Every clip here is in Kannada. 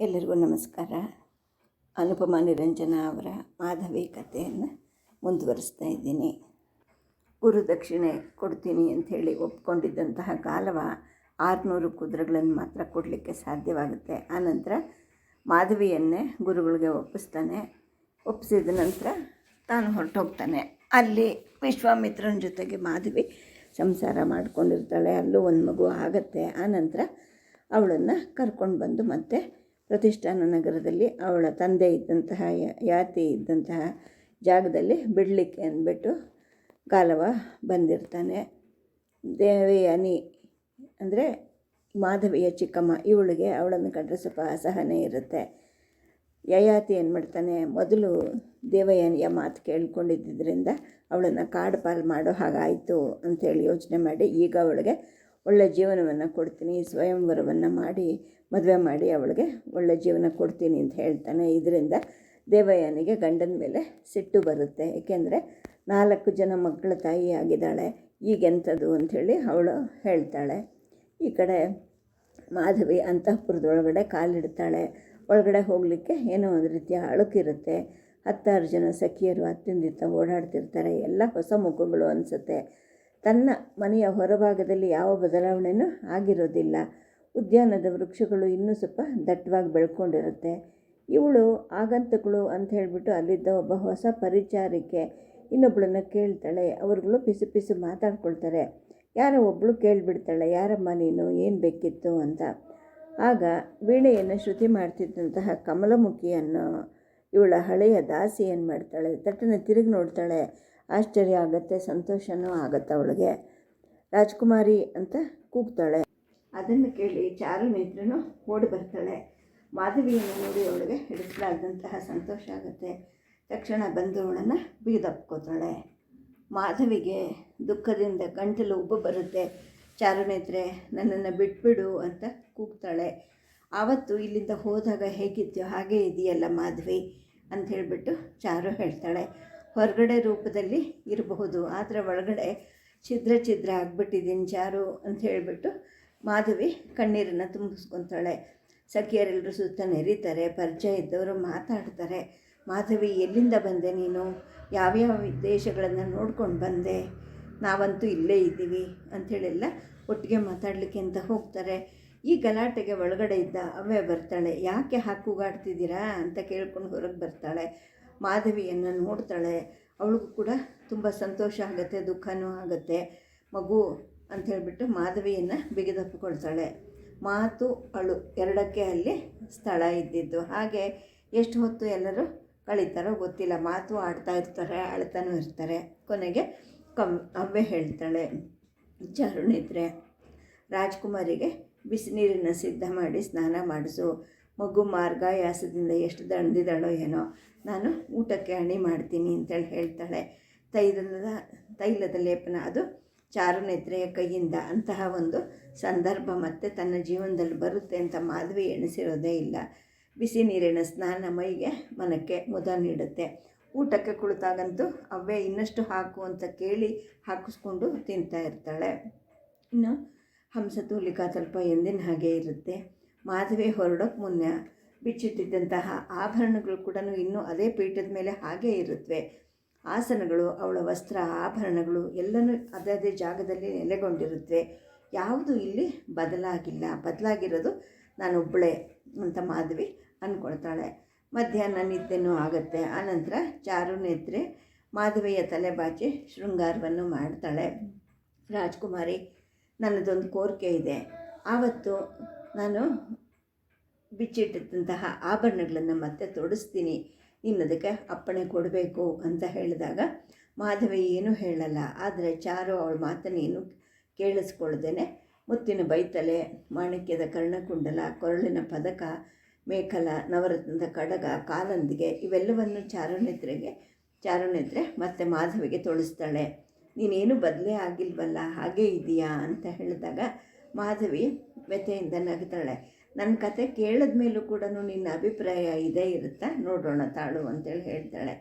ಎಲ್ಲರಿಗೂ ನಮಸ್ಕಾರ. ಅನುಪಮ ನಿರಂಜನ ಅವರ ಮಾಧವಿ ಕಥೆಯನ್ನು ಮುಂದುವರಿಸ್ತಾ ಇದ್ದೀನಿ. ಗುರುದಕ್ಷಿಣೆ ಕೊಡ್ತೀನಿ ಅಂಥೇಳಿ ಒಪ್ಕೊಂಡಿದ್ದಂತಹ ಕಾಲವ ಆರುನೂರು ಕುದುರೆಗಳನ್ನು ಮಾತ್ರ ಕೊಡಲಿಕ್ಕೆ ಸಾಧ್ಯವಾಗುತ್ತೆ. ಆನಂತರ ಮಾಧವಿಯನ್ನೇ ಗುರುಗಳಿಗೆ ಒಪ್ಪಿಸ್ತಾನೆ. ಒಪ್ಪಿಸಿದ ನಂತರ ತಾನು ಹೊರಟೋಗ್ತಾನೆ. ಅಲ್ಲಿ ವಿಶ್ವಾಮಿತ್ರನ ಜೊತೆಗೆ ಮಾಧವಿ ಸಂಸಾರ ಮಾಡಿಕೊಂಡಿರ್ತಾಳೆ. ಅಲ್ಲೂ ಒಂದು ಮಗು ಆಗತ್ತೆ. ಆನಂತರ ಅವಳನ್ನು ಕರ್ಕೊಂಡು ಬಂದು ಮತ್ತೆ ಪ್ರತಿಷ್ಠಾನ ನಗರದಲ್ಲಿ ಅವಳ ತಂದೆ ಇದ್ದಂತಹ ಯಾತಿ ಇದ್ದಂತಹ ಜಾಗದಲ್ಲಿ ಬಿಡಲಿಕ್ಕೆ ಅಂದ್ಬಿಟ್ಟು ಕಾಲವ ಬಂದಿರ್ತಾನೆ. ದೇವಯಾನಿ ಅಂದರೆ ಮಾಧವಿಯ ಚಿಕ್ಕಮ್ಮ, ಇವಳಿಗೆ ಅವಳನ್ನು ಕಂಡ್ರೆ ಸ್ವಲ್ಪ ಅಸಹನೆ ಇರುತ್ತೆ. ಯಯಾತಿ ಏನು ಮಾಡ್ತಾನೆ, ಮೊದಲು ದೇವಯಾನಿಯ ಮಾತು ಕೇಳ್ಕೊಂಡಿದ್ದರಿಂದ ಅವಳನ್ನು ಕಾಡು ಪಾಲು ಮಾಡೋ ಹಾಗಾಯಿತು ಅಂಥೇಳಿ ಯೋಚನೆ ಮಾಡಿ, ಈಗ ಅವಳಿಗೆ ಒಳ್ಳೆಯ ಜೀವನವನ್ನು ಕೊಡ್ತೀನಿ, ಸ್ವಯಂವರವನ್ನು ಮಾಡಿ ಮದುವೆ ಮಾಡಿ ಅವಳಿಗೆ ಒಳ್ಳೆ ಜೀವನ ಕೊಡ್ತೀನಿ ಅಂತ ಹೇಳ್ತಾನೆ. ಇದರಿಂದ ದೇವಯಾನಿಗೆ ಗಂಡನ ಮೇಲೆ ಸಿಟ್ಟು ಬರುತ್ತೆ. ಏಕೆಂದರೆ ನಾಲ್ಕು ಜನ ಮಕ್ಕಳ ತಾಯಿ ಆಗಿದ್ದಾಳೆ. ಈಗೆಂಥದ್ದು ಅಂಥೇಳಿ ಅವಳು ಹೇಳ್ತಾಳೆ. ಈ ಕಡೆ ಮಾಧವಿ ಅಂತಃಪುರದೊಳಗಡೆ ಕಾಲಿಡ್ತಾಳೆ. ಒಳಗಡೆ ಹೋಗಲಿಕ್ಕೆ ಏನೋ ಒಂದು ರೀತಿಯ ಅಳುಕಿರುತ್ತೆ. ಹತ್ತಾರು ಜನ ಸಖಿಯರು ಅತ್ತಿಂದಿತ್ತ ಓಡಾಡ್ತಿರ್ತಾರೆ. ಎಲ್ಲ ಹೊಸ ಮುಖಗಳು ಅನಿಸುತ್ತೆ. ತನ್ನ ಮನೆಯ ಹೊರಭಾಗದಲ್ಲಿ ಯಾವ ಬದಲಾವಣೆಯೂ ಆಗಿರೋದಿಲ್ಲ. ಉದ್ಯಾನದ ವೃಕ್ಷಗಳು ಇನ್ನೂ ಸ್ವಲ್ಪ ದಟ್ಟವಾಗಿ ಬೆಳ್ಕೊಂಡಿರುತ್ತೆ. ಇವಳು ಆಗಂತಕಳು ಅಂತ ಹೇಳಿಬಿಟ್ಟು ಅಲ್ಲಿದ್ದ ಒಬ್ಬ ಹೊಸ ಪರಿಚಾರಿಕೆ ಇನ್ನೊಬ್ಬಳನ್ನ ಕೇಳ್ತಾಳೆ. ಅವ್ರುಗಳು ಪಿಸು ಪಿಸು ಮಾತಾಡ್ಕೊಳ್ತಾರೆ. ಯಾರೋ ಒಬ್ಬಳು ಕೇಳಿಬಿಡ್ತಾಳೆ. ಯಾರಮ್ಮ ನೀನು? ಏನು ಬೇಕಿತ್ತು? ಅಂತ. ಆಗ ವೀಣೆಯನ್ನು ಶ್ರುತಿ ಮಾಡ್ತಿದ್ದಂತಹ ಕಮಲಮುಖಿಯನ್ನು ಇವಳ ಹಳೆಯ ದಾಸಿ ಏನು ಮಾಡ್ತಾಳೆ? ತಟ್ಟನೆ ತಿರುಗಿ ನೋಡ್ತಾಳೆ. ಆಶ್ಚರ್ಯ ಆಗುತ್ತೆ, ಸಂತೋಷನೂ ಆಗುತ್ತೆ ಅವಳಿಗೆ. ರಾಜ್ಕುಮಾರಿ ಅಂತ ಕೂಗ್ತಾಳೆ. ಅದನ್ನು ಕೇಳಿ ಚಾರು ನಿದ್ರೂ ಓಡಿ ಬರ್ತಾಳೆ. ಮಾಧವಿಯನ್ನು ನೋಡಿ ಅವಳಿಗೆ ಹಿಡಿಸಲಾರ್ದಂತಹ ಸಂತೋಷ ಆಗುತ್ತೆ. ತಕ್ಷಣ ಬಂದು ಅವಳನ್ನು ಬೀದಪ್ಕೋತಾಳೆ. ಮಾಧವಿಗೆ ದುಃಖದಿಂದ ಗಂಟಲು ಉಬ್ಬು ಬರುತ್ತೆ. ಚಾರುನೇತ್ರೆ ನನ್ನನ್ನು ಬಿಟ್ಬಿಡು ಅಂತ ಕೂಗ್ತಾಳೆ. ಆವತ್ತು ಇಲ್ಲಿಂದ ಹೋದಾಗ ಹೇಗಿದ್ಯೋ ಹಾಗೆ ಇದೆಯಲ್ಲ ಮಾಧವಿ ಅಂತ ಹೇಳಿಬಿಟ್ಟು ಚಾರು ಹೇಳ್ತಾಳೆ. ಹೊರಗಡೆ ರೂಪದಲ್ಲಿ ಇರಬಹುದು, ಆದರೆ ಒಳಗಡೆ ಛಿದ್ರ ಛಿದ್ರ ಆಗ್ಬಿಟ್ಟಿದ್ದೀನಿ ಚಾರು ಅಂತ ಹೇಳಿಬಿಟ್ಟು ಮಾಧವಿ ಕಣ್ಣೀರನ್ನು ತುಂಬಿಸ್ಕೊತಾಳೆ. ಸಖಿಯರೆಲ್ಲರೂ ಸುತ್ತ ನೆರೀತಾರೆ, ಪರಿಚಯ ಇದ್ದವರು ಮಾತಾಡ್ತಾರೆ. ಮಾಧವಿ, ಎಲ್ಲಿಂದ ಬಂದೆ ನೀನು? ಯಾವ್ಯಾವ ದೇಶಗಳನ್ನು ನೋಡ್ಕೊಂಡು ಬಂದೆ? ನಾವಂತೂ ಇಲ್ಲೇ ಇದ್ದೀವಿ ಅಂಥೇಳೆಲ್ಲ ಒಟ್ಟಿಗೆ ಮಾತಾಡಲಿಕ್ಕೆ ಅಂತ ಹೋಗ್ತಾರೆ. ಈ ಗಲಾಟೆಗೆ ಒಳಗಡೆ ಇದ್ದ ಅವೇ ಬರ್ತಾಳೆ. ಯಾಕೆ ಹಾಕುಗಾಡ್ತಿದ್ದೀರಾ ಅಂತ ಕೇಳ್ಕೊಂಡು ಹೊರಗೆ ಬರ್ತಾಳೆ. ಮಾಧವಿಯನ್ನು ನೋಡ್ತಾಳೆ. ಅವಳಿಗೂ ಕೂಡ ತುಂಬ ಸಂತೋಷ ಆಗುತ್ತೆ, ದುಃಖನೂ ಆಗುತ್ತೆ. ಮಗು ಅಂತ ಹೇಳ್ಬಿಟ್ಟು ಮಾಧವಿಯನ್ನು ಬಿಗಿದಪ್ಪಿಕೊಳ್ತಾಳೆ. ಮಾತು ಅಳು ಎರಡಕ್ಕೆ ಅಲ್ಲಿ ಸ್ಥಳ ಇದ್ದಿದ್ದು. ಹಾಗೆ ಎಷ್ಟು ಹೊತ್ತು ಎಲ್ಲರೂ ಕಳೀತಾರೋ ಗೊತ್ತಿಲ್ಲ. ಮಾತು ಆಡ್ತಾ ಇರ್ತಾರೆ, ಅಳ್ತಾನೂ ಇರ್ತಾರೆ. ಕೊನೆಗೆ ಕಮ್ ಅವ್ವೆ ಹೇಳ್ತಾಳೆ ಚರುಣಿದ್ರೆ ರಾಜ್ಕುಮಾರಿಗೆ ಬಿಸಿನೀರನ್ನು ಸಿದ್ಧ ಮಾಡಿ ಸ್ನಾನ ಮಾಡಿಸು. ಮಗು ಮಾರ್ಗಾಯಾಸದಿಂದ ಎಷ್ಟು ದಣ್ದಿದ್ದಾಳೋ ಏನೋ. ನಾನು ಊಟಕ್ಕೆ ಅಣಿ ಮಾಡ್ತೀನಿ ಅಂತೇಳಿ ಹೇಳ್ತಾಳೆ. ತೈಲದ ತೈಲದ ಲೇಪನ, ಅದು ಚಾರುನೇತ್ರೆಯ ಕೈಯಿಂದ ಅಂತಹ ಒಂದು ಸಂದರ್ಭ ಮತ್ತೆ ತನ್ನ ಜೀವನದಲ್ಲಿ ಬರುತ್ತೆ ಅಂತ ಮಾಧವಿ ಎಣಿಸಿರೋದೇ ಇಲ್ಲ. ಬಿಸಿ ನೀರಿನ ಸ್ನಾನ ಮೈಗೆ ಮನಕ್ಕೆ ಮುದ ನೀಡುತ್ತೆ. ಊಟಕ್ಕೆ ಕುಳಿತಾಗಂತೂ ಅವೇ ಇನ್ನಷ್ಟು ಹಾಕು ಅಂತ ಕೇಳಿ ಹಾಕಿಸ್ಕೊಂಡು ತಿಂತಾ ಇರ್ತಾಳೆ. ಇನ್ನು ಹಂಸತೂಲಿಕಾ ಸ್ವಲ್ಪ ಎಂದಿನ ಹಾಗೆ ಇರುತ್ತೆ. ಮಾಧವಿ ಹೊರಡೋಕ್ಕೆ ಮುನ್ನ ಬಿಚ್ಚಿಟ್ಟಿದ್ದಂತಹ ಆಭರಣಗಳು ಕೂಡ ಇನ್ನೂ ಅದೇ ಪೀಠದ ಮೇಲೆ ಹಾಗೇ ಇರುತ್ತವೆ ಆಸನಗಳು, ಅವಳ ವಸ್ತ್ರ, ಆಭರಣಗಳು ಎಲ್ಲನೂ ಅದೇ ಜಾಗದಲ್ಲಿ ನೆಲೆಗೊಂಡಿರುತ್ತವೆ. ಯಾವುದು ಇಲ್ಲಿ ಬದಲಾಗಿಲ್ಲ. ಬದಲಾಗಿರೋದು ನಾನೊಬ್ಬಳೇ ಅಂತ ಮಾಧವಿ ಅಂದ್ಕೊಳ್ತಾಳೆ ಮಧ್ಯಾಹ್ನ ನಿದ್ದೆನೂ ಆಗುತ್ತೆ. ಆನಂತರ ಚಾರು ನೇತ್ರೆ ಮಾಧವಿಯ ತಲೆ ಬಾಚಿ ಶೃಂಗಾರವನ್ನು ಮಾಡ್ತಾಳೆ. ರಾಜ್ಕುಮಾರಿ, ನನ್ನದೊಂದು ಕೋರಿಕೆ ಇದೆ. ಆವತ್ತು ನಾನು ಬಿಚ್ಚಿಟ್ಟಿದ್ದಂತಹ ಆಭರಣಗಳನ್ನು ಮತ್ತೆ ತೊಡಿಸ್ತೀನಿ. ನಿನ್ನದಕ್ಕೆ ಅಪ್ಪಣೆ ಕೊಡಬೇಕು ಅಂತ ಹೇಳಿದಾಗ, ಮಾಧವಿ ಏನೂ ಹೇಳಲ್ಲ, ಆದರೆ ಚಾರು ಅವಳ ಮಾತನ್ನೇನು ಕೇಳಿಸ್ಕೊಳ್ದೇನೆ. ಮುತ್ತಿನ ಬೈತಲೆ, ಮಾಣಿಕ್ಯದ ಕರ್ಣಕುಂಡಲ, ಕೊರಳಿನ ಪದಕ ಮೇಕಲ ನವರತ್ನದ ಕಡಗ, ಕಾಲಂದಿಗೆ ಇವೆಲ್ಲವನ್ನು ಚಾರುನೇತ್ರೆಗೆ, ಚಾರುನೇತ್ರೆ ಮತ್ತು ಮಾಧವಿಗೆ ತೊಳಿಸ್ತಾಳೆ. ನೀನೇನು ಬದಲೇ ಆಗಿಲ್ವಲ್ಲ, ಹಾಗೇ ಇದೆಯಾ? ಅಂತ ಹೇಳಿದಾಗ ಮಾಧವಿ ವ್ಯಥೆಯಿಂದ ನಗ್ತಾಳೆ. ನನ್ನ ಕತೆ ಕೇಳಿದ ಮೇಲೂ ಕೂಡ ನಿನ್ನ ಅಭಿಪ್ರಾಯ ಇದೇ ಇರುತ್ತಾ? ನೋಡೋಣ ತಾಳು ಅಂತೇಳಿ ಹೇಳ್ತಾಳೆ.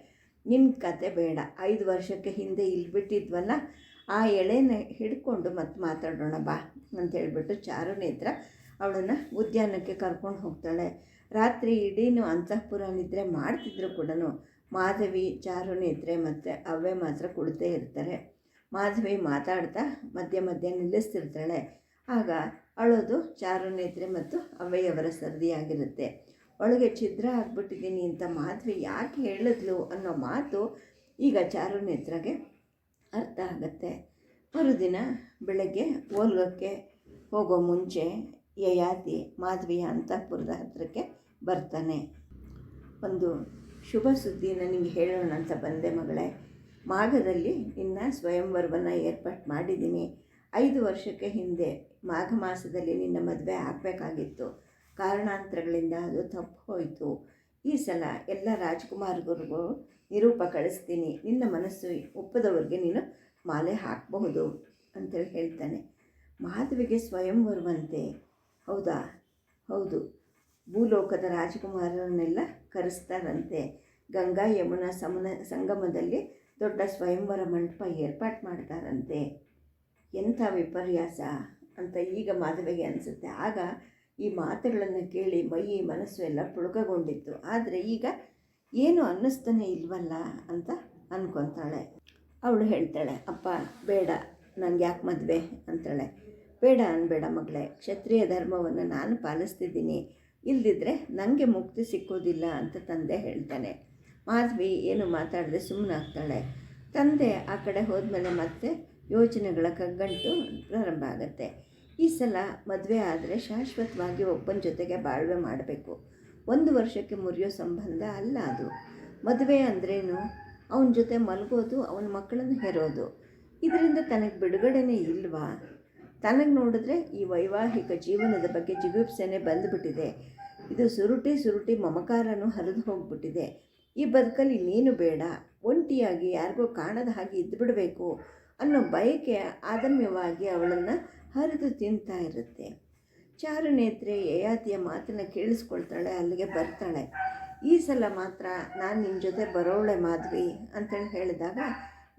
ನಿನ್ನ ಕತೆ ಬೇಡ. ಐದು ವರ್ಷಕ್ಕೆ ಹಿಂದೆ ಇಲ್ಲಿ ಬಿಟ್ಟಿದ್ವಲ್ಲ ಆ ಎಳೆನ ಹಿಡ್ಕೊಂಡು ಮತ್ತೆ ಮಾತಾಡೋಣ ಬಾ ಅಂತ ಹೇಳ್ಬಿಟ್ಟು ಚಾರು ನೇತ್ರ ಅವಳನ್ನು ಉದ್ಯಾನಕ್ಕೆ ಕರ್ಕೊಂಡು ಹೋಗ್ತಾಳೆ. ರಾತ್ರಿ ಇಡೀನು ಅಂತಃಪುರ ನಿದ್ರೆ ಮಾಡ್ತಿದ್ರು ಕೂಡ ಮಾಧವಿ ಚಾರು ನೇತ್ರೆ ಮತ್ತು ಅವೇ ಮಾತ್ರ ಕುಳಿತೇ ಇರ್ತಾರೆ. ಮಾಧವಿ ಮಾತಾಡ್ತಾ ಮಧ್ಯೆ ಮಧ್ಯೆ ನಿಲ್ಲಿಸ್ತಿರ್ತಾಳೆ. ಆಗ ಅಳೋದು ಚಾರು ನೇತ್ರೆ ಮತ್ತು ಅವ್ವೆಯವರ ಸರ್ದಿಯಾಗಿರುತ್ತೆ. ಒಳಗೆ ಛಿದ್ರ ಆಗ್ಬಿಟ್ಟಿದ್ದೀನಿ ಅಂತ ಮಾಧವಿ ಯಾಕೆ ಹೇಳಿದ್ಲು? ಅನ್ನೋ ಮಾತು ಈಗ ಚಾರು ನೇತ್ರಗೆ ಅರ್ಥ ಆಗುತ್ತೆ. ಮರುದಿನ ಬೆಳಗ್ಗೆ ಓಲ್ಗಕ್ಕೆ ಹೋಗೋ ಮುಂಚೆ ಯಯಾತಿ ಮಾಧವಿಯ ಅಂತಃಪುರದ ಹತ್ರಕ್ಕೆ ಬರ್ತಾನೆ. ಒಂದು ಶುಭ ಸುದ್ದಿ ನನಗೆ ಹೇಳೋಣ ಅಂತ ಬಂದೆ ಮಗಳೇ. ಮಾಘದಲ್ಲಿ ನಿನ್ನ ಸ್ವಯಂವರವನ್ನು ಏರ್ಪಾಟ್ ಮಾಡಿದ್ದೀನಿ. ಐದು ವರ್ಷಕ್ಕೆ ಹಿಂದೆ ಮಾಘ ಮಾಸದಲ್ಲಿ ನಿನ್ನ ಮದುವೆ ಆಗಬೇಕಾಗಿತ್ತು. ಕಾರಣಾಂತರಗಳಿಂದ ಅದು ತಪ್ಪು ಹೋಯಿತು. ಈ ಸಲ ಎಲ್ಲ ರಾಜ್ಕುಮಾರ್ಗರಿಗೂ ನಿರೂಪ ಕಳಿಸ್ತೀನಿ. ನಿನ್ನ ಮನಸ್ಸು ಒಪ್ಪದವ್ರಿಗೆ ನೀನು ಮಾಲೆ ಹಾಕಬಹುದು ಅಂತೇಳಿ ಹೇಳ್ತಾನೆ. ಮಾಧವಿಗೆ ಸ್ವಯಂವರವಂತೆ ಹೌದಾ? ಹೌದು. ಭೂಲೋಕದ ರಾಜಕುಮಾರರನ್ನೆಲ್ಲ ಕರೆಸ್ತಾರಂತೆ. ಗಂಗಾ ಯಮುನಾ ಸಮನ ಸಂಗಮದಲ್ಲಿ ದೊಡ್ಡ ಸ್ವಯಂವರ ಮಂಟಪ ಏರ್ಪಾಟ್ ಮಾಡ್ತಾರಂತೆ. ಎಂಥ ವಿಪರ್ಯಾಸ. ಅಂತ ಈಗ ಮಾಧವಿಗೆ ಅನಿಸುತ್ತೆ. ಆಗ ಈ ಮಾತುಗಳನ್ನು ಕೇಳಿ ಮೈ ಮನಸ್ಸು ಎಲ್ಲ ಪುಳುಕಗೊಂಡಿತ್ತು. ಆದರೆ ಈಗ ಏನು ಅನ್ನಿಸ್ತಾನೆ ಇಲ್ವಲ್ಲ ಅಂತ ಅಂದ್ಕೊತಾಳೆ ಅವಳು ಹೇಳ್ತಾಳೆ, ಅಪ್ಪ, ಬೇಡ ನನಗೆ ಯಾಕೆ ಮದುವೆ? ಅಂತಾಳೆ. ಬೇಡ ಅನ್ಬೇಡ ಮಗಳೇ, ಕ್ಷತ್ರಿಯ ಧರ್ಮವನ್ನು ನಾನು ಪಾಲಿಸ್ತಿದ್ದೀನಿ. ಇಲ್ದಿದ್ರೆ ನನಗೆ ಮುಕ್ತಿ ಸಿಕ್ಕೋದಿಲ್ಲ ಅಂತ ತಂದೆ ಹೇಳ್ತಾನೆ. ಮಾಧವಿ ಏನು ಮಾತಾಡದೆ ಸುಮ್ಮನಾಗ್ತಾಳೆ ತಂದೆ ಆ ಕಡೆ ಹೋದ್ಮೇಲೆ ಮತ್ತೆ ಯೋಚನೆಗಳ ಕಗ್ಗಂಟು ಪ್ರಾರಂಭ ಆಗುತ್ತೆ. ಈ ಸಲ ಮದುವೆ ಆದರೆ ಶಾಶ್ವತವಾಗಿ ಒಬ್ಬನ ಜೊತೆಗೆ ಬಾಳ್ವೆ ಮಾಡಬೇಕು. ಒಂದು ವರ್ಷಕ್ಕೆ ಮುರಿಯೋ ಸಂಬಂಧ ಅಲ್ಲ ಅದು. ಮದುವೆ ಅಂದ್ರೇನು? ಅವನ ಜೊತೆ ಮಲಗೋದು, ಅವನ ಮಕ್ಕಳನ್ನು ಹೆರೋದು. ಇದರಿಂದ ತನಗೆ ಬಿಡುಗಡೆನೇ ಇಲ್ವಾ? ತನಗೆ ನೋಡಿದ್ರೆ ಈ ವೈವಾಹಿಕ ಜೀವನದ ಬಗ್ಗೆ ಜಿಗುಪ್ಸೆನೆ ಬಂದುಬಿಟ್ಟಿದೆ. ಇದು ಸುರುಟಿ ಸುರುಟಿ ಮಮಕಾರನೂ ಹರಿದು ಹೋಗ್ಬಿಟ್ಟಿದೆ. ಈ ಬದುಕಲ್ಲಿ ನೀನು ಬೇಡ? ಒಂಟಿಯಾಗಿ ಯಾರಿಗೋ ಕಾಣದ ಹಾಗೆ ಇದ್ದುಬಿಡಬೇಕು ಅನ್ನೋ ಬಯಕೆ ಆದಮ್ಯವಾಗಿ ಅವಳನ್ನು ಹರಿದು ತಿಂತಾ ಇರುತ್ತೆ. ಚಾರು ನೇತ್ರೆ ಯಯಾತಿಯ ಮಾತನ್ನು ಕೇಳಿಸ್ಕೊಳ್ತಾಳೆ, ಅಲ್ಲಿಗೆ ಬರ್ತಾಳೆ. ಈ ಸಲ ಮಾತ್ರ ನಾನು ನಿನ್ನ ಜೊತೆ ಬರೋಳೆ ಮಾಧವಿ ಅಂತೇಳಿ ಹೇಳಿದಾಗ,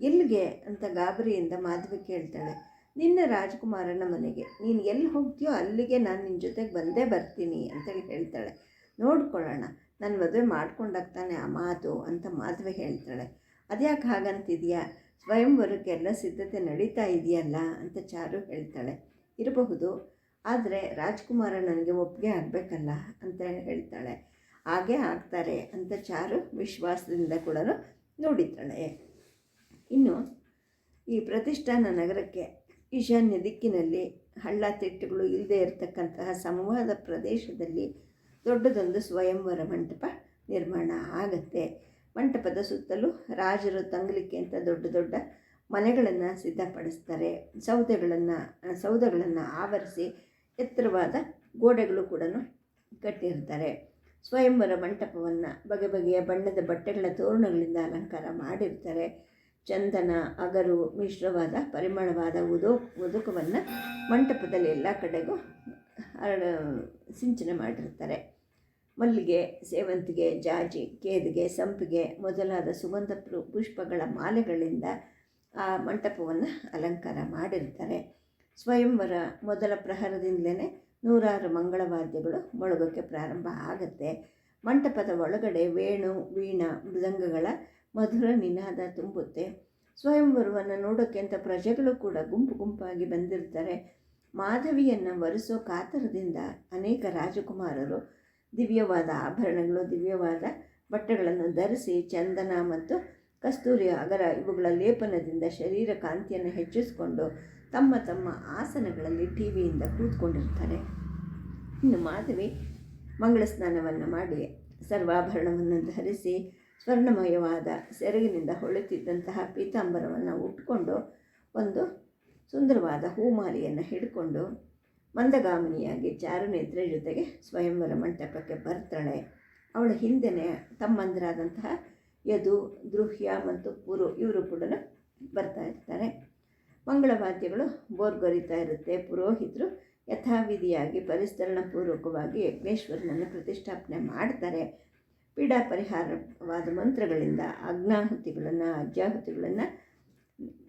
ಎಲ್ಲಿಗೆ ಅಂತ ಗಾಬರಿಯಿಂದ ಮಾಧವಿ ಕೇಳ್ತಾಳೆ. ನಿನ್ನ ರಾಜಕುಮಾರನ ಮನೆಗೆ. ನೀನು ಎಲ್ಲಿ ಹೋಗ್ತೀಯೋ ಅಲ್ಲಿಗೆ ನಾನು ನಿನ್ನ ಜೊತೆಗೆ ಬಂದೇ ಬರ್ತೀನಿ ಅಂತೇಳಿ ಹೇಳ್ತಾಳೆ. ನೋಡ್ಕೊಳ್ಳೋಣ ನನ್ನ ಮದುವೆ ಮಾಡ್ಕೊಂಡಾಗ್ತಾನೆ ಆ ಮಾತು ಅಂತ ಮಾಧವಿ ಹೇಳ್ತಾಳೆ. ಅದ್ಯಾಕೆ ಹಾಗಂತಿದೆಯಾ? ಸ್ವಯಂವರಕ್ಕೆ ಎಲ್ಲ ಸಿದ್ಧತೆ ನಡೀತಾ ಇದೆಯಲ್ಲ ಅಂತ ಚಾರು ಹೇಳ್ತಾಳೆ. ಇರಬಹುದು, ಆದರೆ ರಾಜ್ಕುಮಾರ ನನಗೆ ಒಪ್ಪಿಗೆ ಆಗಬೇಕಲ್ಲ ಅಂತ ಹೇಳ್ತಾಳೆ. ಹಾಗೇ ಆಗ್ತಾರೆ ಅಂತ ಚಾರು ವಿಶ್ವಾಸದಿಂದ ಕೂಡ ನೋಡಿದ್ದಾಳೆ. ಇನ್ನು ಈ ಪ್ರತಿಷ್ಠಾನ ನಗರಕ್ಕೆ ಈಶಾನ್ಯ ದಿಕ್ಕಿನಲ್ಲಿ ಹಳ್ಳ ತಿಟ್ಟುಗಳು ಇಲ್ಲದೆ ಇರತಕ್ಕಂತಹ ಸಂವಾದ ಪ್ರದೇಶದಲ್ಲಿ ದೊಡ್ಡದೊಂದು ಸ್ವಯಂವರ ಮಂಟಪ ನಿರ್ಮಾಣ ಆಗತ್ತೆ. ಮಂಟಪದ ಸುತ್ತಲೂ ರಾಜರು ತಂಗಲಿಕ್ಕೆ ಅಂತ ದೊಡ್ಡ ದೊಡ್ಡ ಮನೆಗಳನ್ನು ಸಿದ್ಧಪಡಿಸ್ತಾರೆ. ಸೌದೆಗಳನ್ನು ಸೌದೆಗಳನ್ನು ಆವರಿಸಿ ಎತ್ತರವಾದ ಗೋಡೆಗಳು ಕೂಡ ಕಟ್ಟಿರ್ತಾರೆ ಸ್ವಯಂವರ ಮಂಟಪವನ್ನು ಬಗೆ ಬಗೆಯ ಬಣ್ಣದ ಬಟ್ಟೆಗಳ ತೋರಣಗಳಿಂದ ಅಲಂಕಾರ ಮಾಡಿರ್ತಾರೆ ಚಂದನ, ಅಗರು, ಮಿಶ್ರವಾದ, ಪರಿಮಳವಾದ ಉದೋ, ಉದುಕವನ್ನು ಮಂಟಪದಲ್ಲಿ ಎಲ್ಲ ಕಡೆಗೂ ಸಿಂಚನೆ ಮಾಡಿರ್ತಾರೆ ಮಲ್ಲಿಗೆ, ಸೇವಂತಿಗೆ, ಜಾಜಿ, ಕೇದಿಗೆ, ಸಂಪಿಗೆ ಮೊದಲಾದ ಸುಗಂಧ ಪುಷ್ಪಗಳ ಮಾಲೆಗಳಿಂದ ಆ ಮಂಟಪವನ್ನು ಅಲಂಕಾರ ಮಾಡಿರ್ತಾರೆ. ಸ್ವಯಂವರ ಮೊದಲ ಪ್ರಹರದಿಂದಲೇ ನೂರಾರು ಮಂಗಳವಾದ್ಯಗಳು ಮೊಳಗೋಕ್ಕೆ ಪ್ರಾರಂಭ ಆಗುತ್ತೆ. ಮಂಟಪದ ಒಳಗಡೆ ವೇಣು, ವೀಣ, ಮೃದಂಗಗಳ ಮಧುರ ನಿನಾದ ತುಂಬುತ್ತೆ. ಸ್ವಯಂವರವನ್ನು ನೋಡೋಕ್ಕೆ ಅಂತ ಪ್ರಜೆಗಳು ಕೂಡ ಗುಂಪು ಗುಂಪಾಗಿ ಬಂದಿರ್ತಾರೆ. ಮಾಧವಿಯನ್ನು ವರಿಸೋ ಕಾತರದಿಂದ ಅನೇಕ ರಾಜಕುಮಾರರು ದಿವ್ಯವಾದ ಆಭರಣಗಳು, ದಿವ್ಯವಾದ ಬಟ್ಟೆಗಳನ್ನು ಧರಿಸಿ ಚಂದನ ಮತ್ತು ಕಸ್ತೂರಿ ಅಗರ ಇವುಗಳ ಲೇಪನದಿಂದ ಶರೀರ ಕಾಂತಿಯನ್ನು ಹೆಚ್ಚಿಸಿಕೊಂಡು ತಮ್ಮ ತಮ್ಮ ಆಸನಗಳಲ್ಲಿ ಟಿ ವಿಯಿಂದ ಕೂತ್ಕೊಂಡಿರ್ತಾರೆ ಇನ್ನು ಮಾಧವಿ ಮಂಗಳ ಸ್ನಾನವನ್ನು ಮಾಡಿ ಸರ್ವಾಭರಣವನ್ನು ಧರಿಸಿ ಸ್ವರ್ಣಮಯವಾದ ಸೆರಗಿನಿಂದ ಹೊಳೆತಿದ್ದಂತಹ ಪೀತಾಂಬರವನ್ನು ಉಟ್ಕೊಂಡು ಒಂದು ಸುಂದರವಾದ ಹೂಮಾಲೆಯನ್ನು ಹಿಡ್ಕೊಂಡು ಮಂದಗಾಮಿನಿಯಾಗಿ ಚಾರುನೇತ್ರ ಜೊತೆಗೆ ಸ್ವಯಂವರ ಮಂಟಪಕ್ಕೆ ಬರ್ತಾಳೆ. ಅವಳ ಹಿಂದೆನೇ ತಮ್ಮಂದರಾದಂತಹ ಯದು ದೃಹ್ಯ ಮತ್ತು ಪುರು ಇವರು ಕೂಡ ಬರ್ತಾ ಇರ್ತಾರೆ. ಮಂಗಳವಾದ್ಯಗಳು ಬೋರ್ಗೊರಿತಾ ಇರುತ್ತೆ. ಪುರೋಹಿತರು ಯಥಾವಿಧಿಯಾಗಿ ಪರಿಸ್ತರಣಪೂರ್ವಕವಾಗಿ ಯಜ್ಞೇಶ್ವರನನ್ನು ಪ್ರತಿಷ್ಠಾಪನೆ ಮಾಡ್ತಾರೆ. ಪೀಡಾ ಪರಿಹಾರವಾದ ಮಂತ್ರಗಳಿಂದ ಅಗ್ನಾಹುತಿಗಳನ್ನು ಅಜ್ಜಾಹುತಿಗಳನ್ನು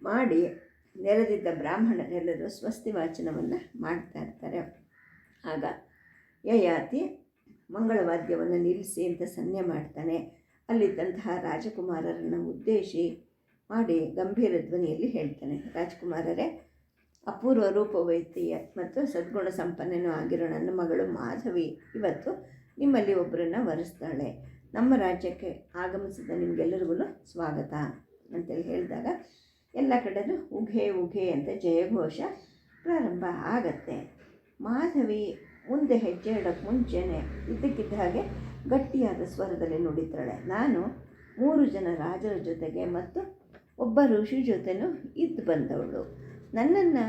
ಮಾಡಿ ನೆರೆದಿದ್ದ ಬ್ರಾಹ್ಮಣರೆಲ್ಲರೂ ಸ್ವಸ್ತಿ ವಾಚನವನ್ನು ಮಾಡ್ತಾ ಇರ್ತಾರೆ. ಆಗ ಯಯಾತಿ ಮಂಗಳವಾದ್ಯವನ್ನು ನಿಲ್ಲಿಸಿ ಅಂತ ಸನ್ನೆ ಮಾಡ್ತಾನೆ. ಅಲ್ಲಿದ್ದಂತಹ ರಾಜಕುಮಾರರನ್ನು ಉದ್ದೇಶಿ ಮಾಡಿ ಗಂಭೀರ ಧ್ವನಿಯಲ್ಲಿ ಹೇಳ್ತಾನೆ. ರಾಜಕುಮಾರರೇ, ಅಪೂರ್ವ ರೂಪವೈತಿಯ ಮತ್ತು ಸದ್ಗುಣ ಸಂಪನ್ನನೂ ಆಗಿರೋ ನನ್ನ ಮಗಳು ಮಾಧವಿ ಇವತ್ತು ನಿಮ್ಮಲ್ಲಿ ಒಬ್ಬರನ್ನು ವರೆಸ್ತಾಳೆ. ನಮ್ಮ ರಾಜ್ಯಕ್ಕೆ ಆಗಮಿಸಿದ ನಿಮಗೆಲ್ಲರಿಗೂ ಸ್ವಾಗತ ಅಂತೇಳಿ ಹೇಳಿದಾಗ ಎಲ್ಲ ಕಡೆಯೂ ಉಘೆ ಉಘೆ ಅಂತ ಜಯಘೋಷ ಪ್ರಾರಂಭ ಆಗತ್ತೆ. ಮಾಧವಿ ಮುಂದೆ ಹೆಜ್ಜೆ ಇಡೋಕ್ಕೆ ಮುಂಚೆನೇ ಇದ್ದಕ್ಕಿದ್ದ ಹಾಗೆ ಗಟ್ಟಿಯಾದ ಸ್ವರದಲ್ಲಿ ನುಡಿತಾಳೆ. ನಾನು ಮೂರು ಜನ ರಾಜರ ಜೊತೆಗೆ ಮತ್ತು ಒಬ್ಬ ಋಷಿ ಜೊತೆನೂ ಇದ್ದು ಬಂದವಳು. ನನ್ನನ್ನು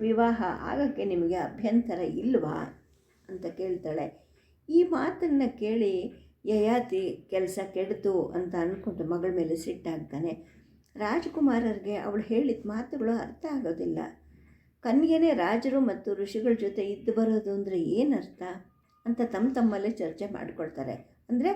ವಿವಾಹ ಆಗೋಕ್ಕೆ ನಿಮಗೆ ಅಭ್ಯಂತರ ಇಲ್ವಾ? ಅಂತ ಕೇಳ್ತಾಳೆ. ಈ ಮಾತನ್ನು ಕೇಳಿ ಯಯಾತಿ ಕೆಲಸ ಕೆಡ್ತು ಅಂತ ಅಂದ್ಕೊಂಡು ಮಗಳ ಮೇಲೆ ಸಿಟ್ಟಾಗ್ತಾನೆ. ರಾಜಕುಮಾರರಿಗೆ ಅವಳು ಹೇಳಿದ ಮಾತುಗಳು ಅರ್ಥ ಆಗೋದಿಲ್ಲ. ಕನ್ಯೆನೇ ರಾಜರು ಮತ್ತು ಋಷಿಗಳ ಜೊತೆ ಇದ್ದು ಬರೋದು ಅಂದರೆ ಏನರ್ಥ? ಅಂತ ತಮ್ಮ ತಮ್ಮಲ್ಲೇ ಚರ್ಚೆ ಮಾಡಿಕೊಳ್ತಾರೆ. ಅಂದರೆ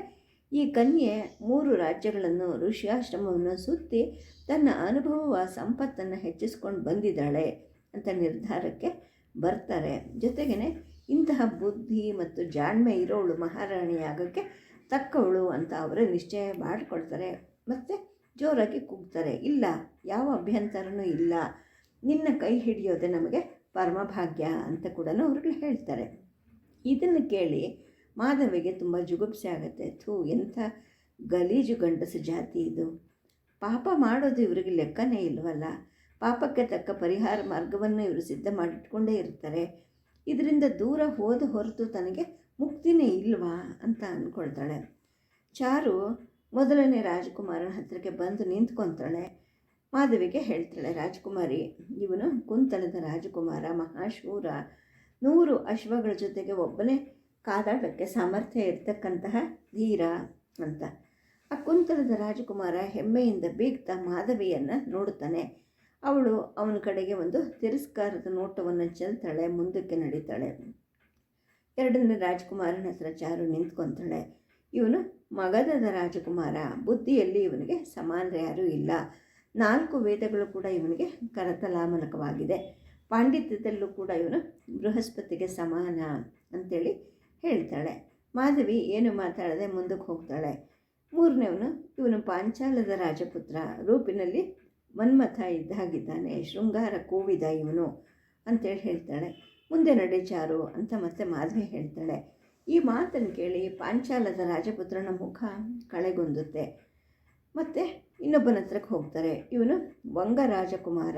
ಈ ಕನ್ಯೆ ಮೂರು ರಾಜ್ಯಗಳನ್ನು ಋಷಿಯಾಶ್ರಮವನ್ನು ಸುತ್ತಿ ತನ್ನ ಅನುಭವ ಸಂಪತ್ತನ್ನು ಹೆಚ್ಚಿಸ್ಕೊಂಡು ಬಂದಿದ್ದಾಳೆ ಅಂತ ನಿರ್ಧಾರಕ್ಕೆ ಬರ್ತಾರೆ. ಜೊತೆಗೇ ಇಂತಹ ಬುದ್ಧಿ ಮತ್ತು ಜಾಣ್ಮೆ ಇರೋಳು ಮಹಾರಾಣಿಯಾಗೋಕ್ಕೆ ತಕ್ಕವಳು ಅಂತ ಅವರೇ ನಿಶ್ಚಯ ಮಾಡಿಕೊಳ್ತಾರೆ. ಮತ್ತು ಜೋರಾಗಿ ಕೂಗ್ತಾರೆ. ಇಲ್ಲ, ಯಾವ ಅಭ್ಯಂತರನೂ ಇಲ್ಲ. ನಿನ್ನ ಕೈ ಹಿಡಿಯೋದೆ ನಮಗೆ ಪರಮಭಾಗ್ಯ ಅಂತ ಕೂಡ ಅವರು ಹೇಳ್ತಾರೆ. ಇದನ್ನು ಕೇಳಿ ಮಾಧವಿಗೆ ತುಂಬ ಜುಗುಪ್ಸೆ ಆಗುತ್ತೆ. ಥೂ, ಎಂಥ ಗಲೀಜು ಗಂಡಸು ಜಾತಿ ಇದು. ಪಾಪ ಮಾಡೋದು ಇವರಿಗೆ ಲೆಕ್ಕನೇ ಇಲ್ವಲ್ಲ. ಪಾಪಕ್ಕೆ ತಕ್ಕ ಪರಿಹಾರ ಮಾರ್ಗವನ್ನು ಇವರು ಸಿದ್ಧ ಮಾಡಿಟ್ಕೊಂಡೇ ಇರ್ತಾರೆ. ಇದರಿಂದ ದೂರ ಹೋದ ಹೊರತು ತನಗೆ ಮುಕ್ತಿನೇ ಇಲ್ವಾ ಅಂತ ಅಂದ್ಕೊಳ್ತಾಳೆ. ಚಾರು ಮೊದಲನೇ ರಾಜಕುಮಾರನ ಹತ್ತಿರಕ್ಕೆ ಬಂದು ನಿಂತ್ಕೊತಾಳೆ. ಮಾಧವಿಗೆ ಹೇಳ್ತಾಳೆ, ರಾಜಕುಮಾರಿ, ಇವನು ಕುಂತಲದ ರಾಜಕುಮಾರ, ಮಹಾಶೂರ. ನೂರು ಅಶ್ವಗಳ ಜೊತೆಗೆ ಒಬ್ಬನೇ ಕಾದಾಡೋಕ್ಕೆ ಸಾಮರ್ಥ್ಯ ಇರತಕ್ಕಂತಹ ಧೀರ ಅಂತ. ಆ ಕುಂತಲದ ರಾಜಕುಮಾರ ಹೆಮ್ಮೆಯಿಂದ ಬೀಗ್ತಾ ಮಾಧವಿಯನ್ನು ನೋಡುತ್ತಾನೆ. ಅವಳು ಅವನ ಕಡೆಗೆ ಒಂದು ತಿರಸ್ಕಾರದ ನೋಟವನ್ನು ಚೆಲ್ತಾಳೆ, ಮುಂದಕ್ಕೆ ನಡೀತಾಳೆ. ಎರಡನೇ ರಾಜಕುಮಾರನ ಹತ್ರ ಚಾರು ನಿಂತ್ಕೊತಾಳೆ. ಇವನು ಮಗಧದ ರಾಜಕುಮಾರ, ಬುದ್ಧಿಯಲ್ಲಿ ಇವನಿಗೆ ಸಮಾನರು ಯಾರೂ ಇಲ್ಲ. ನಾಲ್ಕು ವೇದಗಳು ಕೂಡ ಇವನಿಗೆ ಕರತಲಾಮಲಕವಾಗಿದೆ. ಪಾಂಡಿತ್ಯದಲ್ಲೂ ಕೂಡ ಇವನು ಬೃಹಸ್ಪತಿಗೆ ಸಮಾನ ಅಂತೇಳಿ ಹೇಳ್ತಾಳೆ. ಮಾಧವಿ ಏನು ಮಾತಾಡದೆ ಮುಂದಕ್ಕೆ ಹೋಗ್ತಾಳೆ. ಮೂರನೇವನು, ಇವನು ಪಾಂಚಾಲದ ರಾಜಪುತ್ರ. ರೂಪಿನಲ್ಲಿ ಮನ್ಮಥ ಇದ್ದಾಗಿದ್ದಾನೆ. ಶೃಂಗಾರ ಕೋವಿದ ಇವನು ಅಂತೇಳಿ ಹೇಳ್ತಾಳೆ. ಮುಂದೆ ನಡೆಚಾರು ಅಂತ ಮತ್ತೆ ಮಾಧವಿ ಹೇಳ್ತಾಳೆ. ಈ ಮಾತನ್ನು ಕೇಳಿ ಪಾಂಚಾಲದ ರಾಜಪುತ್ರನ ಮುಖ ಕಳೆಗೊಂದುತ್ತೆ ಮತ್ತು ಇನ್ನೊಬ್ಬನ ಹತ್ರಕ್ಕೆ ಹೋಗ್ತಾರೆ. ಇವನು ವಂಗ ರಾಜಕುಮಾರ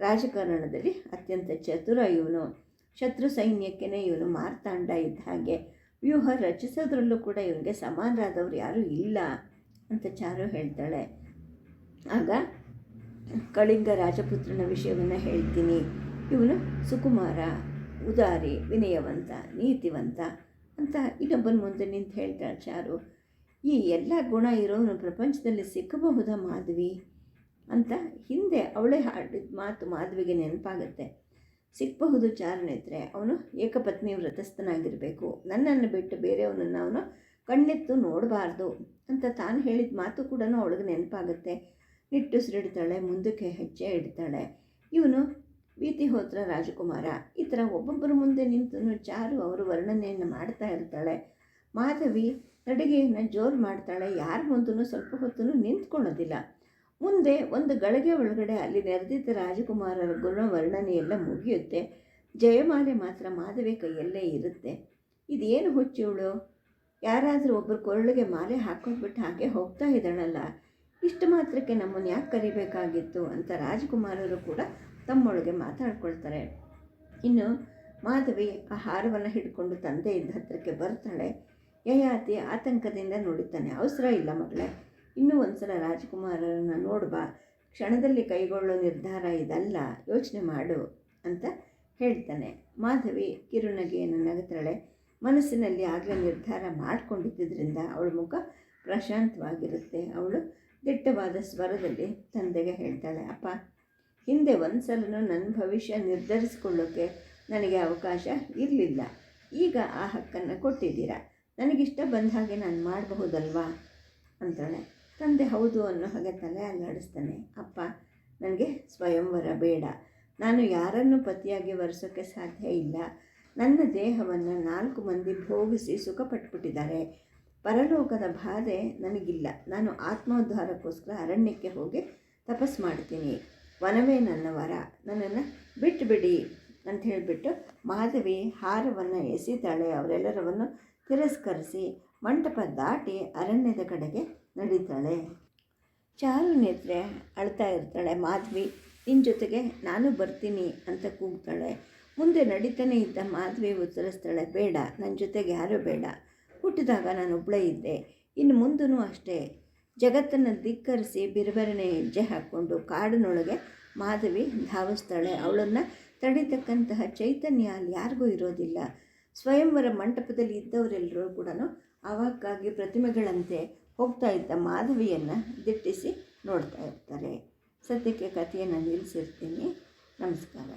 ರಾಜಕಾರಣದಲ್ಲಿ ಅತ್ಯಂತ ಚತುರ ಇವನು. ಶತ್ರು ಸೈನ್ಯಕ್ಕೇ ಇವನು ಮಾರ್ತಾಂಡ ಇದ್ದ ಹಾಗೆ ವ್ಯೂಹ ರಚಿಸೋದ್ರಲ್ಲೂ ಕೂಡ ಇವನಿಗೆ ಸಮಾನರಾದವ್ರು ಯಾರೂ ಇಲ್ಲ ಅಂತ ಚಾರು ಹೇಳ್ತಾಳೆ. ಆಗ ಕಳಿಂಗ ರಾಜಪುತ್ರನ ವಿಷಯವನ್ನು ಹೇಳ್ತೀನಿ. ಇವನು ಸುಕುಮಾರ, ಉದಾರಿ, ವಿನಯವಂತ, ನೀತಿವಂತ. ಅಂತ ಇನ್ನೊಬ್ಬನ ಮುಂದೆ ನಿಂತು ಹೇಳ್ತಾಳೆ, ಚಾರು, ಈ ಎಲ್ಲ ಗುಣ ಇರೋನು ಪ್ರಪಂಚದಲ್ಲಿ ಸಿಕ್ಕಬಹುದಾ ಮಾಧವಿ? ಅಂತ ಹಿಂದೆ ಅವಳೇ ಹಾಡಿದ ಮಾತು ಮಾಧವಿಗೆ ನೆನಪಾಗುತ್ತೆ. ಸಿಕ್ಕಬಹುದು ಚಾರನಿದ್ರೆ ಅವನು ಏಕಪತ್ನಿ ವ್ರತಸ್ಥನಾಗಿರಬೇಕು. ನನ್ನನ್ನು ಬಿಟ್ಟು ಬೇರೆಯವನನ್ನು ಅವನು ಕಣ್ಣೆತ್ತು ನೋಡಬಾರ್ದು ಅಂತ ತಾನು ಹೇಳಿದ ಮಾತು ಕೂಡ ಅವಳಿಗೆ ನೆನಪಾಗುತ್ತೆ. ನಿಟ್ಟುಸಿರಿಡ್ತಾಳೆ, ಮುಂದಕ್ಕೆ ಹೆಜ್ಜೆ ಇಡ್ತಾಳೆ. ಇವನು ವೀತಿಹೋತ್ರ ರಾಜಕುಮಾರ. ಈ ಥರ ಒಬ್ಬೊಬ್ಬರ ಮುಂದೆ ನಿಂತು ಚಾರು ಅವರು ವರ್ಣನೆಯನ್ನು ಮಾಡ್ತಾ ಇರ್ತಾಳೆ. ಮಾಧವಿ ನಡಿಗೆಯನ್ನು ಜೋರು ಮಾಡ್ತಾಳೆ. ಯಾರ ಮುಂದೂ ಸ್ವಲ್ಪ ಹೊತ್ತು ನಿಂತ್ಕೊಳ್ಳೋದಿಲ್ಲ. ಮುಂದೆ ಒಂದು ಗಳಿಗೆ ಒಳಗಡೆ ಅಲ್ಲಿ ನೆರೆದಿದ್ದ ರಾಜಕುಮಾರರ ಗುಣ ವರ್ಣನೆಯೆಲ್ಲ ಮುಗಿಯುತ್ತೆ. ಜಯಮಾಲೆ ಮಾತ್ರ ಮಾಧವಿ ಕೈಯಲ್ಲೇ ಇರುತ್ತೆ. ಇದೇನು ಹುಚ್ಚಿವಳು ಯಾರಾದರೂ ಒಬ್ಬರು ಕೊರಳಿಗೆ ಮಾಲೆ ಹಾಕೊಂಡ್ಬಿಟ್ಟು ಹಾಗೆ ಹೋಗ್ತಾ ಇದ್ದಾಳಲ್ಲ. ಇಷ್ಟು ಮಾತ್ರಕ್ಕೆ ನಮ್ಮನ್ನು ಯಾಕೆ ಕರಿಬೇಕಾಗಿತ್ತು? ಅಂತ ರಾಜಕುಮಾರರು ಕೂಡ ತಮ್ಮೊಳಗೆ ಮಾತಾಡ್ಕೊಳ್ತಾರೆ. ಇನ್ನು ಮಾಧವಿ ಆ ಹಾರವನ್ನು ಹಿಡ್ಕೊಂಡು ತಂದೆ ಹತ್ತಿರಕ್ಕೆ ಬರ್ತಾಳೆ. ಯಯಾತಿ ಆತಂಕದಿಂದ ನೋಡುತ್ತಾನೆ, ಅವಸರ ಇಲ್ಲ ಮಗಳೇ, ಇನ್ನೂ ಒಂದು ಸಲ ರಾಜಕುಮಾರರನ್ನು ನೋಡ್ಬಾ. ಕ್ಷಣದಲ್ಲಿ ಕೈಗೊಳ್ಳೋ ನಿರ್ಧಾರ ಇದಲ್ಲ, ಯೋಚನೆ ಮಾಡು ಅಂತ ಹೇಳ್ತಾನೆ. ಮಾಧವಿ ಕಿರುನಗೆಯನ್ನು ನಗುತ್ತಾಳೆ ಮನಸ್ಸಿನಲ್ಲಿ ಆಗಲೇ ನಿರ್ಧಾರ ಮಾಡಿಕೊಂಡಿದ್ದರಿಂದ ಅವಳ ಮುಖ ಪ್ರಶಾಂತವಾಗಿರುತ್ತೆ. ಅವಳು ದಿಟ್ಟವಾದ ಸ್ವರದಲ್ಲಿ ತಂದೆಗೆ ಹೇಳ್ತಾಳೆ, ಅಪ್ಪ ಹಿಂದೆ ಒಂದು ನನ್ನ ಭವಿಷ್ಯ ನಿರ್ಧರಿಸಿಕೊಳ್ಳೋಕ್ಕೆ ನನಗೆ ಅವಕಾಶ ಇರಲಿಲ್ಲ. ಈಗ ಆ ಹಕ್ಕನ್ನು ಕೊಟ್ಟಿದ್ದೀರಾ? ನನಗಿಷ್ಟ ಬಂದ ಹಾಗೆ ನಾನು ಮಾಡಬಹುದಲ್ವಾ? ಅಂತಾಳೆ. ತಂದೆ ಹೌದು ಅನ್ನೋ ಹಾಗೆ ತಲೆ ಅಲ್ಲಾಡಿಸ್ತಾನೆ. ಅಪ್ಪ, ನನಗೆ ಸ್ವಯಂವರ ಬೇಡ. ನಾನು ಯಾರನ್ನು ಪತಿಯಾಗಿ ವರೆಸೋಕ್ಕೆ ಸಾಧ್ಯ ಇಲ್ಲ. ನನ್ನ ದೇಹವನ್ನು ನಾಲ್ಕು ಮಂದಿ ಭೋಗಿಸಿ ಸುಖಪಟ್ಬಿಟ್ಟಿದ್ದಾರೆ. ಪರಲೋಕದ ಬಾಧೆ ನನಗಿಲ್ಲ. ನಾನು ಆತ್ಮೋದ್ಧಾರಕ್ಕೋಸ್ಕರ ಅರಣ್ಯಕ್ಕೆ ಹೋಗಿ ತಪಸ್ ಮಾಡ್ತೀನಿ. ವನವೇ ನನ್ನ ವರ, ನನ್ನನ್ನು ಬಿಟ್ಟುಬಿಡಿ ಅಂತ ಹೇಳಿಬಿಟ್ಟು ಮಾಧವಿ ಹಾರವನ್ನು ಎಸಿತಾಳೆ. ಅವರೆಲ್ಲರವನ್ನು ತಿರಸ್ಕರಿಸಿ ಮಂಟಪ ದಾಟಿ ಅರಣ್ಯದ ಕಡೆಗೆ ನಡೀತಾಳೆ. ಚಾರು ನಿದ್ರೆ ಅಳ್ತಾ ಇರ್ತಾಳೆ. ಮಾಧವಿ ನಿನ್ನ ಜೊತೆಗೆ ನಾನು ಬರ್ತೀನಿ ಅಂತ ಕೂಗ್ತಾಳೆ. ಮುಂದೆ ನಡೀತಾನೆ ಇದ್ದ ಮಾಧವಿ ಉತ್ತರಿಸ್ತಾಳೆ, ಬೇಡ ನನ್ನ ಜೊತೆಗೆ ಯಾರೂ ಬೇಡ. ಹುಟ್ಟಿದಾಗ ನಾನು ಒಬ್ಬಳೇ ಇದ್ದೆ. ಇನ್ನು ಮುಂದೂ ಅಷ್ಟೇ. ಜಗತ್ತನ್ನು ಧಿಕ್ಕರಿಸಿ ಬಿರುಬೆರನೆ ಹೆಜ್ಜೆ ಹಾಕ್ಕೊಂಡು ಕಾಡಿನೊಳಗೆ ಮಾಧವಿ ಧಾವಿಸ್ತಾಳೆ. ಅವಳನ್ನು ತಡಿತಕ್ಕಂತಹ ಚೈತನ್ಯ ಅಲ್ಲಿ ಯಾರಿಗೂ ಇರೋದಿಲ್ಲ. ಸ್ವಯಂವರ ಮಂಟಪದಲ್ಲಿ ಇದ್ದವರೆಲ್ಲರೂ ಕೂಡ ಅವಕ್ಕಾಗಿ ಪ್ರತಿಮೆಗಳಂತೆ ಹೋಗ್ತಾ ಇದ್ದ ಮಾಧವಿಯನ್ನು ದಿಟ್ಟಿಸಿ ನೋಡ್ತಾ ಇರ್ತಾರೆ. ಸದ್ಯಕ್ಕೆ ಕಥೆಯನ್ನು ನಿಲ್ಲಿಸಿರ್ತೀನಿ. ನಮಸ್ಕಾರ.